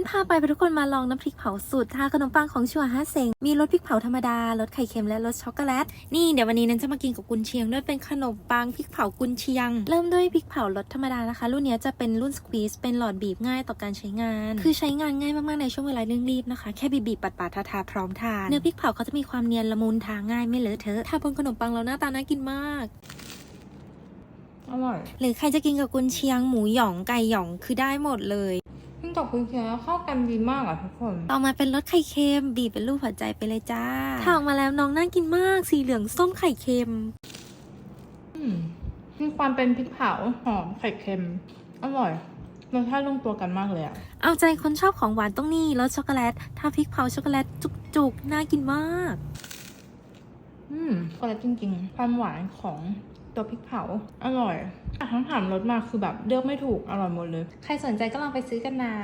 นพาไปทุกคนมาลองน้ำพริกเผาสูตรทาขนมปังของชัวฮาเซง มีรสพริกเผาธรรมดา รสไข่เค็มและรสช็อกโกแลต นี่เดี๋ยววันนี้นันจะมากินกับกุนเชียงด้วยเป็นขนมปังพริกเผากุนเชียง เริ่มด้วยพริกเผารสธรรมดานะคะ รุ่นเนี้ยจะเป็นรุ่นสควีสเป็นหลอดบีบง่ายต่อการใช้งาน คือใช้งานง่ายมากๆในช่วงเวลาเร่งรีบนะคะ แค่บีบๆปัดๆทาๆพร้อมทาน เนื้อพริกเผาเขาจะมีความเนียนละมุนทาง่ายไม่เลอะเทอะ ทาบนขนมปังแล้วหน้าตาน่ากินมากอร่อย หรือใครจะกินกับกุนเชียงหมูหยองไก่หยองคือได้หมดเลย ขึ้นกับคุณเคียงแล้วเข้ากันดีมากอะทุกคน ต่อมาเป็นรสไข่เค็ม บีบเป็นรูปหัวใจไปเลยจ้าถ้าออกมาแล้วน้องน่ากินมาก สีเหลืองส้มไข่เค็มอืมมีความเป็นพริกเผาหอมไข่เค็ม อร่อยรสชาติลงตัวกันมากเลยอะเอาใจคนชอบของหวานต้องนี่รสช็อกโกแลต ถ้าพริกเผาช็อกโกแลตจุกๆ น่ากินมาก อืมก็แล้วจริงๆ ความหวานของ ตัวพริกเผา อร่อยทั้งถามรสมาคือแบบเลือกไม่ถูกอร่อยหมดเลย ใครสนใจก็ลองไปซื้อกันนะ